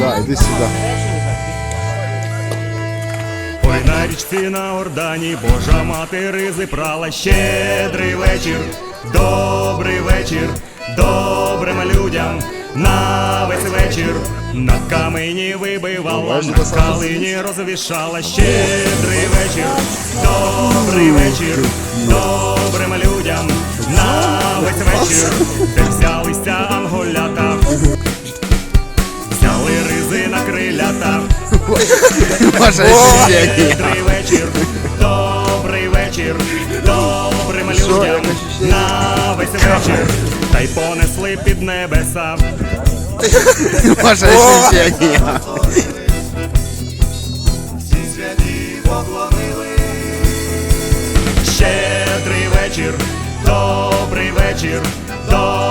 Да, іди сюди. Ой, на річці на Ордані Божа мати ризи прала щедрий вечір, добрий вечір, добрим людям на весь вечір. На камені вибивала, на калині розвішала щедрий вечір, добрий вечір, добрим людям на весь вечір, крилята. Може. Добрий вечір, добрий вечір, добрим людям. на весь вечір, та й понесли під небеса. Може, ощущення. Щедрий вечір, добрий вечір, добрий